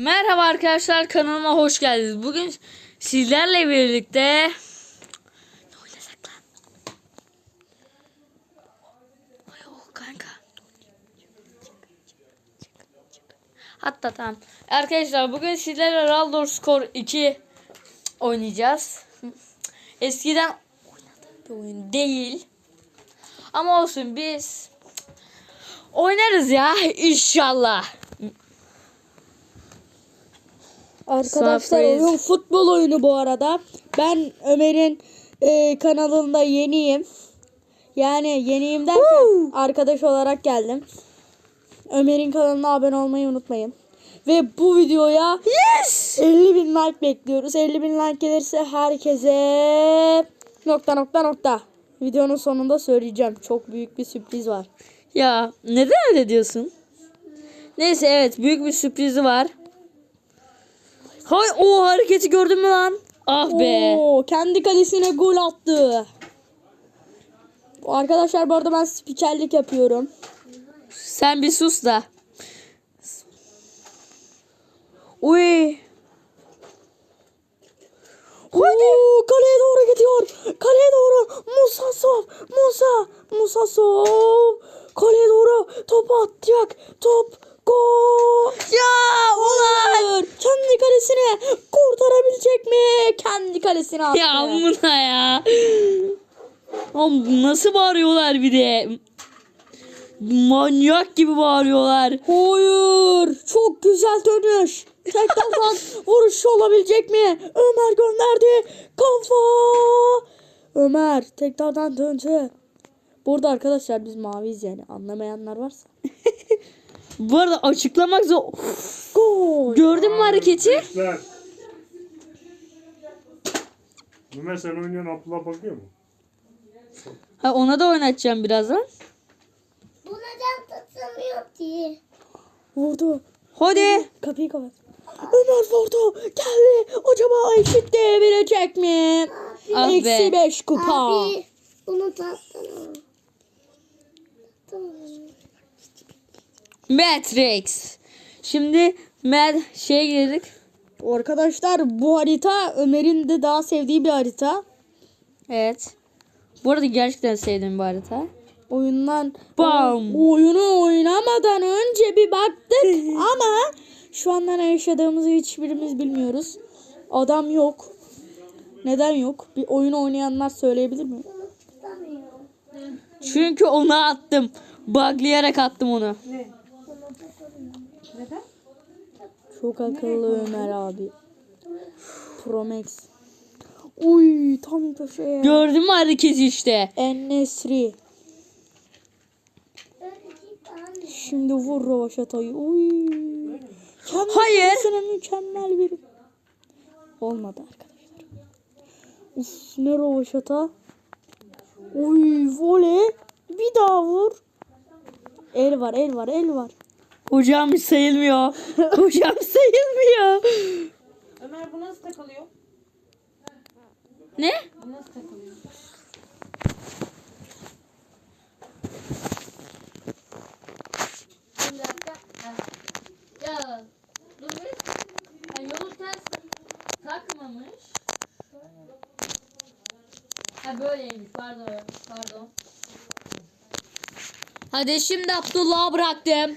Merhaba arkadaşlar kanalıma hoş geldiniz. Bugün sizlerle birlikte ne oynasak lan? Ay o kanka. Hatta tamam. Arkadaşlar bugün sizlerle Raldor Score 2 oynayacağız. Eskiden bir oyun değil. Ama olsun biz oynarız ya inşallah. Arkadaşlar Surprise. oyun futbol oyunu bu arada. Ben Ömer'in e, kanalında yeniyim. Yani yeniyim derken arkadaş olarak geldim. Ömer'in kanalına abone olmayı unutmayın. Ve bu videoya Yes! 50 bin like bekliyoruz. 50 bin like gelirse herkese nokta nokta nokta. Videonun sonunda söyleyeceğim. Çok büyük bir sürpriz var. Ya neden öyle diyorsun? Neyse evet büyük bir sürprizi var. Hay o hareketi gördün mü lan? Ah be. Oo, kendi kalesine gol attı. Arkadaşlar bu arada ben spikerlik yapıyorum. Sen bir sus da. Uy. Oo, kaleye doğru gidiyor. Kaleye doğru. Musa Sov. Musa. Musa Sov. Kaleye doğru. Top atacak. Top. Gol. Ya Hayır. Kurtarabilecek mi? Kendi kalesine attı. Ya buna ya. Oğlum nasıl bağırıyorlar bir de. Manyak gibi bağırıyorlar. Hayır. Çok güzel dönüş. Tekrardan vuruş olabilecek mi? Ömer gönderdi. Kafa. Ömer tekrardan döndü. Burada arkadaşlar biz maviyiz yani. Anlamayanlar varsa. Bu arada açıklamak zor. Gol. Gördün mü hareketi? Ömer sen oynuyorsun Abdullah bakıyor mu? Ha, ona da oynatacağım birazdan. Buna can tutamıyor diye. Vurdu. Hadi. Kapıyı kapat. Ömer vurdu. Geldi. Acaba eşitleyebilecek mi? Ah be. Eksi 5 kupa. Abi bunu tatsana. Matrix. Şimdi Mad şey girdik. Arkadaşlar bu harita Ömer'in de daha sevdiği bir harita. Evet. Bu arada gerçekten sevdiğim bir harita. Oyundan Bam. oyunu oynamadan önce bir baktık ama şu anda ne yaşadığımızı hiçbirimiz bilmiyoruz. Adam yok. Neden yok? Bir oyun oynayanlar söyleyebilir mi? Çünkü onu attım. Buglayarak attım onu. Çok akıllı Ömer abi. Promex. Uy tam köşeye. Gördün mü hareketi işte. Ennesri. Şimdi vur Rovaşata'yı. Uy. Kendi Hayır. mükemmel bir. Olmadı arkadaşlar. Uf ne Rovaşata. Uy voley. Bir daha vur. El var el var el var. Hocam sayılmıyor. Hocam sayılmıyor. Ömer bu nasıl takılıyor? Ne? Bu nasıl takılıyor? Bir dakika. Ya dur yolu ters takmamış. Ha böyleymiş pardon pardon. Hadi şimdi Abdullah'a bıraktım.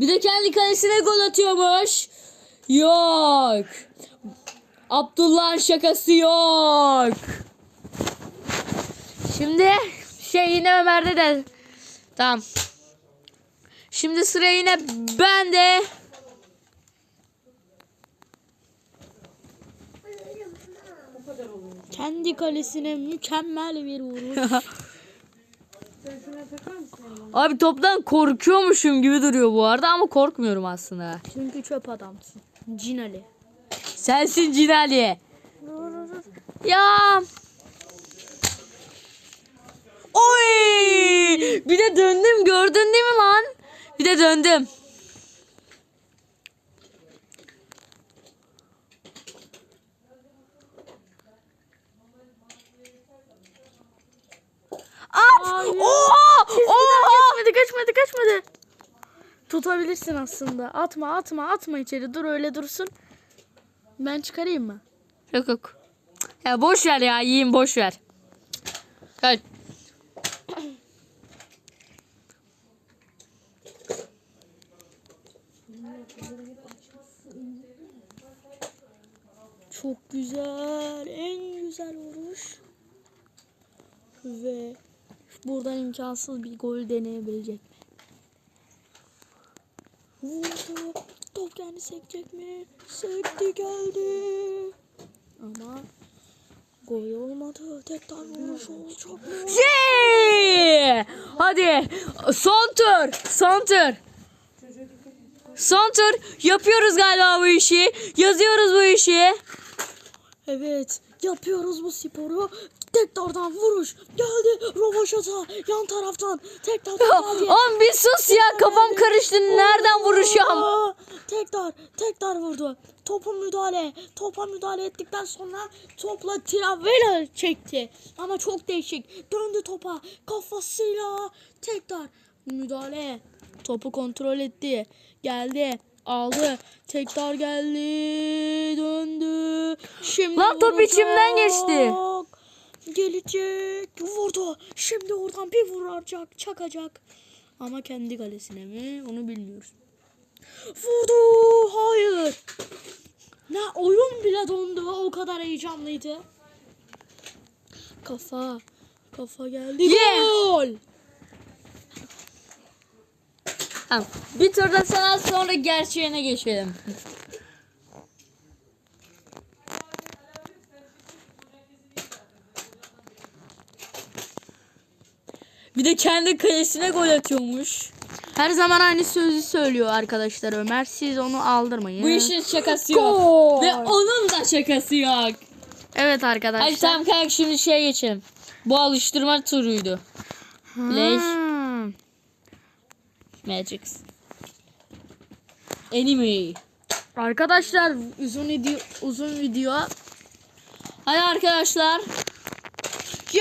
Bir de kendi kalesine gol atıyormuş. Yok. Abdullah'ın şakası yok. Şimdi şey yine Ömer'de de. Tamam. Şimdi sıra yine bende. Kendi kalesine mükemmel bir vuruş. Sen şuna takar mısın? elini? Abi toptan korkuyormuşum gibi duruyor bu arada ama korkmuyorum aslında. Çünkü çöp adamsın. Cin Ali. Sensin Cinali. Ya. Oy! Bir de döndüm gördün değil mi lan? Bir de döndüm. At! Oha! Oha! Kaçmadı kaçmadı kaçmadı. Tutabilirsin aslında. Atma atma atma içeri. Dur öyle dursun. Ben çıkarayım mı? Yok yok. Ya boş ver ya yiyin boş ver. Kaç. Çok güzel. En güzel vuruş. Ve buradan imkansız bir gol deneyebilecek mi? Vurdu. Top kendi sekecek mi? Sekti geldi. Ama gol olmadı. Tekrar vuruş olacak mı? Yeah! Hadi son tur. Son tur. Son tur. Yapıyoruz galiba bu işi. Yazıyoruz bu işi. Evet yapıyoruz bu sporu. Tekrardan vuruş. Geldi Rovaşata yan taraftan. Tekrardan geldi. Oğlum bir sus ya kafam karıştı. Nereden? Aa, Tekrar tekrar vurdu. Topa müdahale. Topa müdahale ettikten sonra topla Travella çekti. Ama çok değişik. Döndü topa. Kafasıyla tekrar müdahale. Topu kontrol etti. Geldi. Aldı. Tekrar geldi. Döndü. Şimdi Lan top vuracak. içimden geçti. Gelecek. Vurdu. Şimdi oradan bir vuracak. Çakacak. Ama kendi kalesine mi? Onu bilmiyoruz. Vurdu. Hayır. Ne oyun bile dondu. O kadar heyecanlıydı. Kafa. Kafa geldi. Yeah. Gol. Tamam. Bir turda sana sonra gerçeğine geçelim. Bir de kendi kalesine gol atıyormuş. Her zaman aynı sözü söylüyor arkadaşlar Ömer. Siz onu aldırmayın. Bu işin şakası yok. Gol. Ve onun da şakası yok. Evet arkadaşlar. Hadi tamam kanka şimdi şeye geçelim. Bu alıştırma turuydu. Play Hmm. Anime. Arkadaşlar uzun video uzun video Hadi arkadaşlar.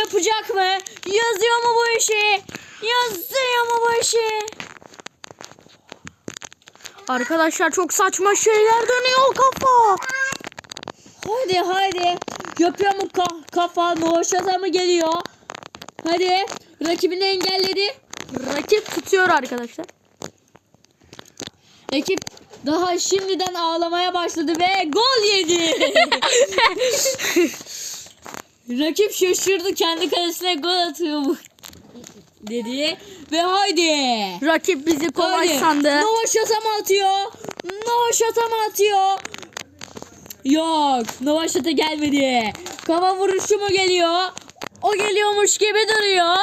Yapacak mı? Yazıyor mu bu işi? Yazıyor mu bu işi? Arkadaşlar çok saçma şeyler dönüyor kafa. Hadi hadi. Yapıyor mu ka- kafa? Noşata mı geliyor? Hadi. Rakibini engelledi. Rakip tutuyor arkadaşlar. Rakip daha şimdiden ağlamaya başladı ve gol yedi. Rakip şaşırdı kendi kalesine gol atıyor bu dedi ve haydi. Rakip bizi kolay Haydi. sandı. Nova şata mı atıyor? Nova şata mı atıyor? Yok. Nova şata gelmedi. Kafa vuruşu mu geliyor? O geliyormuş gibi duruyor.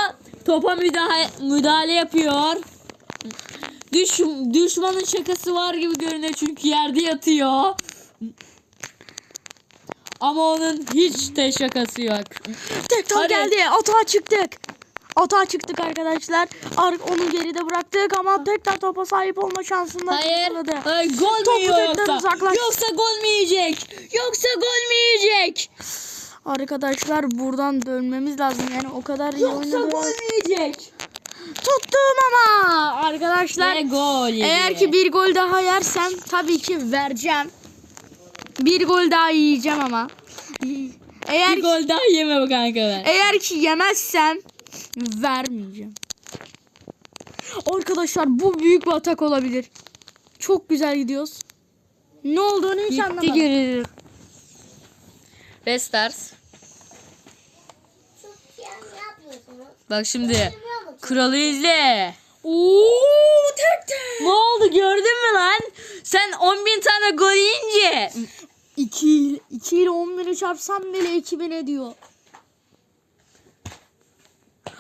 Topa müdahale, müdahale yapıyor. Düş, düşmanın şakası var gibi görünüyor çünkü yerde yatıyor. Ama onun hiç de şakası yok. Tekrar Hadi. geldi. Atağa çıktık. Atağa çıktık arkadaşlar. Ar onu geride bıraktık ama tekrar topa sahip olma şansında Hayır. yakaladı. Hayır, gol mü Topu yiyor tekrar yoksa? uzaklaş. Yoksa gol mü yiyecek? Yoksa gol mü yiyecek? Arkadaşlar buradan dönmemiz lazım. Yani o kadar iyi Yoksa oynadı. gol mü yiyecek? Tuttum ama arkadaşlar. Ve gol yedi. Eğer ki bir gol daha yersem tabii ki vereceğim. Bir gol daha yiyeceğim ama. Eğer bir gol daha yeme bu kanka ben. eğer ki yemezsem vermeyeceğim. Arkadaşlar bu büyük bir atak olabilir. Çok güzel gidiyoruz. Ne olduğunu hiç Gitti anlamadım. Restars. Yani ne yapıyorsunuz? Bak şimdi. Kralı izle. Oo tek tek. Ne oldu gördün mü lan? Sen 10 bin tane gol yiyince. 2 2 ile 10 bini çarpsam bile 2000 ediyor.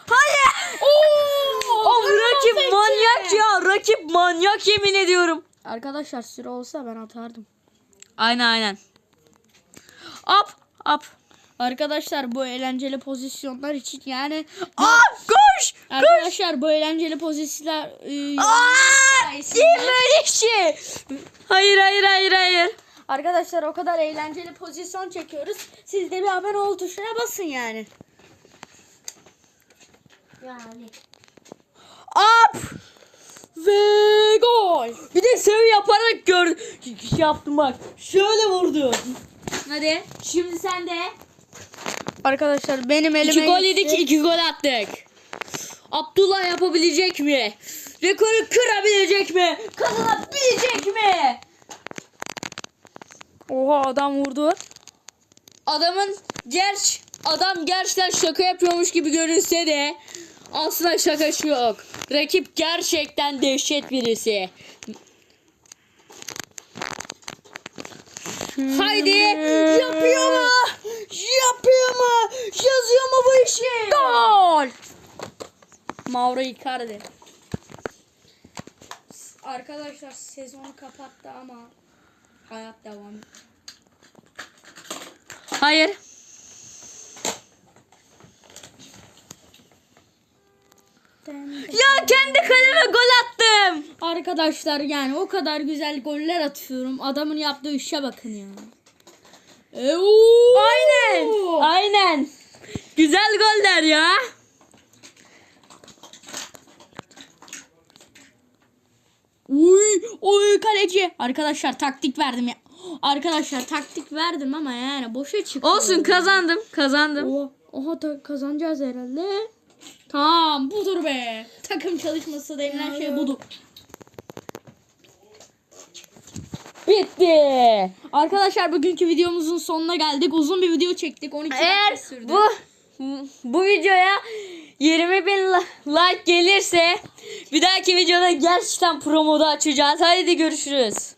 Hayır. Oo, rakip manyak ya. Rakip manyak yemin ediyorum. Arkadaşlar süre olsa ben atardım. Aynen aynen. Up up. Arkadaşlar bu eğlenceli pozisyonlar için yani Up Koş. Arkadaşlar bu eğlenceli pozisyonlar e, Aa! Değil böyle şey. Hayır hayır hayır hayır. Arkadaşlar o kadar eğlenceli pozisyon çekiyoruz. Siz de bir abone ol tuşuna basın yani. Yani. Up. Ve gol. Bir de sev yaparak gör yaptım bak. Şöyle vurdu. Hadi şimdi sen de. Arkadaşlar benim elime İki gol yedik, iki gol attık. Abdullah yapabilecek mi? Rekoru kırabilecek mi? Kazanabilecek mi? Oha adam vurdu. Adamın gerç adam gerçekten şaka yapıyormuş gibi görünse de aslında şakası yok. Rakip gerçekten dehşet birisi. Haydi yapıyor mu? Yapıyor mu? Yazıyor mu bu işi? Gol. Mauro Icardi. Arkadaşlar sezonu kapattı ama hayat devam. Hayır. Ya kendi kaleme gol attım. Arkadaşlar yani o kadar güzel goller atıyorum. Adamın yaptığı işe bakın ya. Aynen. Aynen. Güzel goller ya. Uy, oy kaleci. Arkadaşlar taktik verdim ya. Arkadaşlar taktik verdim ama yani boşa çıktı. Olsun kazandım. Kazandım. Oha, oha da kazanacağız herhalde. Tamam budur be. Takım çalışması denilen şey budur. Bitti. Arkadaşlar bugünkü videomuzun sonuna geldik. Uzun bir video çektik. 12 Eğer dakika sürdü. bu bu videoya 20 bin like gelirse bir dahaki videoda gerçekten promoda açacağız. Haydi görüşürüz.